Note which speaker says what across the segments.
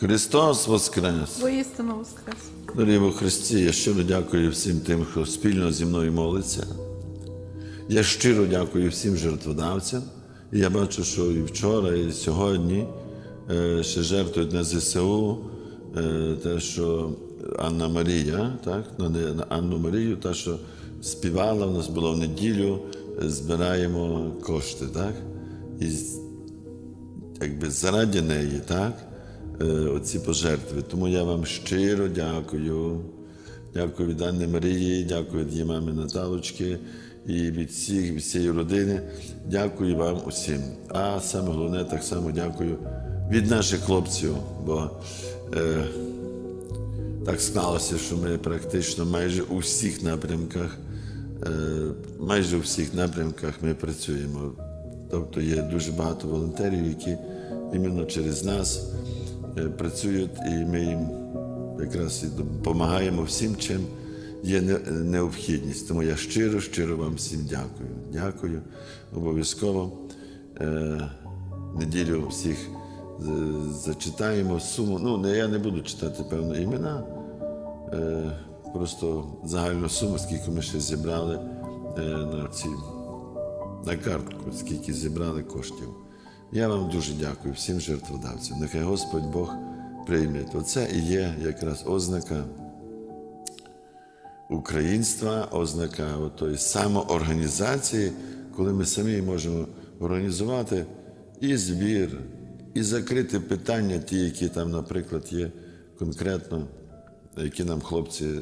Speaker 1: Христос Воскрес!
Speaker 2: Воістину воскрес.
Speaker 1: Дорогі во Христі, я щиро дякую всім тим, хто спільно зі мною молиться. Я щиро дякую всім жертводавцям. І я бачу, що і вчора, і сьогодні е, ще жертвують на ЗСУ, е, те, що Анна Марія, так, на, Анну Марію, та, що співала, у нас було в неділю, е, збираємо кошти, так? І якби заради неї, так? Е, Оці пожертви. Тому я вам щиро дякую. Дякую від Анни Марії, дякую від її мами Наталочки і від всіх, від всієї родини. Дякую вам усім. А саме головне, так само дякую від наших хлопців, бо е, так склалося, що ми практично майже у всіх напрямках, е, майже у всіх напрямках ми працюємо. Тобто є дуже багато волонтерів, які іменно через нас працюють, і ми їм якраз і допомагаємо всім, чим є необхідність. Тому я щиро, щиро вам всім дякую. Дякую. Обов'язково е, неділю всіх зачитаємо суму. Ну, я не буду читати певно імена. Е, просто загальну суму, скільки ми ще зібрали е, на ці на картку, скільки зібрали коштів. Я вам дуже дякую всім жертводавцям. Нехай Господь Бог прийме. Оце і є якраз ознака українства, ознака тої самоорганізації, коли ми самі можемо організувати і збір, і закрити питання, ті, які там, наприклад, є конкретно, які нам хлопці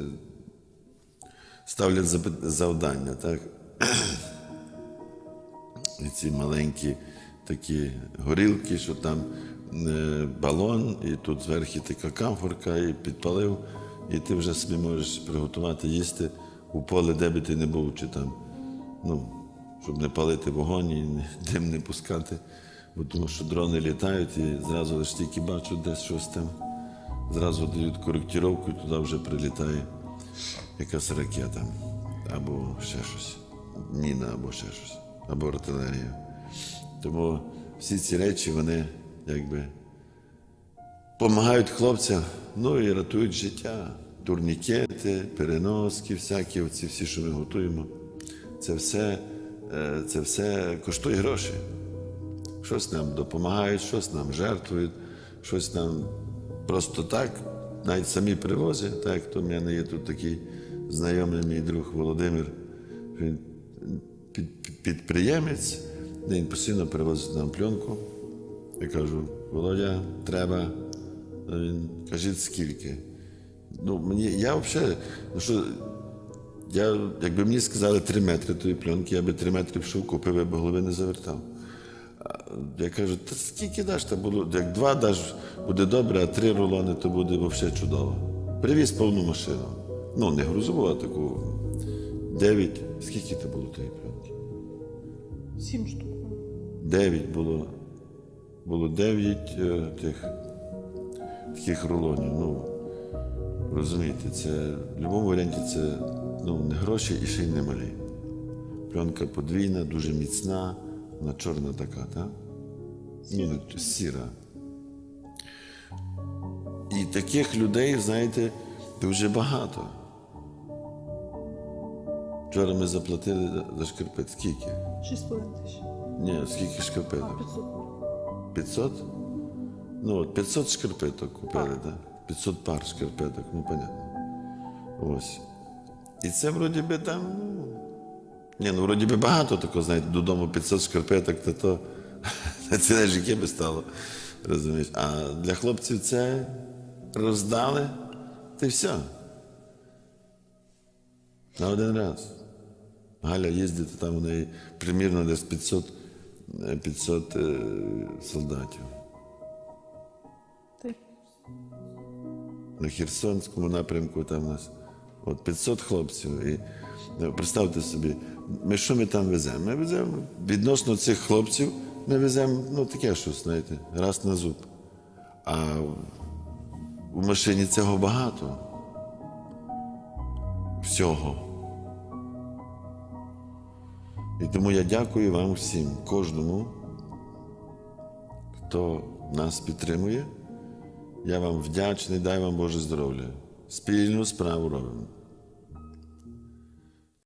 Speaker 1: ставлять завдання. Так? І ці маленькі такі горілки, що там е, балон, і тут зверху така камфорка, і підпалив, і ти вже собі можеш приготувати їсти у поле, де би ти не був, чи там, ну, щоб не палити вогонь і дим не пускати. Бо тому що дрони літають і зразу лише тільки бачать десь щось там. Зразу дають коректировку, і туди вже прилітає якась ракета або ще щось, міна або ще щось, або артилерія. Тому всі ці речі вони якби допомагають хлопцям, ну і рятують життя. Турнікети, переноски, всякі, оці всі, що ми готуємо. Це все, е, це все коштує гроші. Щось нам допомагають, щось нам жертвують, щось нам просто так, навіть самі привозять. Так, то в мене є тут такий знайомий мій друг Володимир, він під- він постійно привозить нам пленку. Я кажу, Володя, треба. Він кажіть, скільки. Ну, мені, я взагалі, ну що, я, якби мені сказали три метри тої пленки, я би три метри пішов, купив, я б голови не завертав. Я кажу, та скільки даш, та було, як два даш, буде добре, а три рулони, то буде взагалі чудово. Привіз повну машину. Ну, не грузову, а таку дев'ять. Скільки це було тої пленки?
Speaker 2: Сім штук.
Speaker 1: Дев'ять було. Було дев'ять е, тих таких рулонів. Ну, розумієте, це в будь-якому варіанті це ну, не гроші і ще й не малі. Пленка подвійна, дуже міцна, вона чорна така, так? Ну, сіра. І таких людей, знаєте, дуже багато. Вчора ми заплатили за- шкарпет. Скільки?
Speaker 2: Шість з половиною тисяч.
Speaker 1: Ні, скільки шкарпеток?
Speaker 2: 500.
Speaker 1: 500? Ну, от 500 шкарпеток купили, так? 500 пар шкарпеток, ну, понятно. Ось. І це вроді би там, ну. Ні, ну вроді би багато такого, знаєте, додому 500 шкарпеток, то то ціле життя би стало. Розумієш? А для хлопців це роздали, та й все. На один раз. Галя їздить, там у неї примірно десь 500, е, 500 е, солдатів.
Speaker 2: Ти.
Speaker 1: На Херсонському напрямку там у нас от 500 хлопців. І ну, представте собі, ми що ми там веземо? Ми веземо відносно цих хлопців, ми веземо ну, таке щось, знаєте, раз на зуб. А у машині цього багато. Всього. І тому я дякую вам всім, кожному, хто нас підтримує Я вам вдячний, дай вам Боже здоров'я. Спільну справу робимо.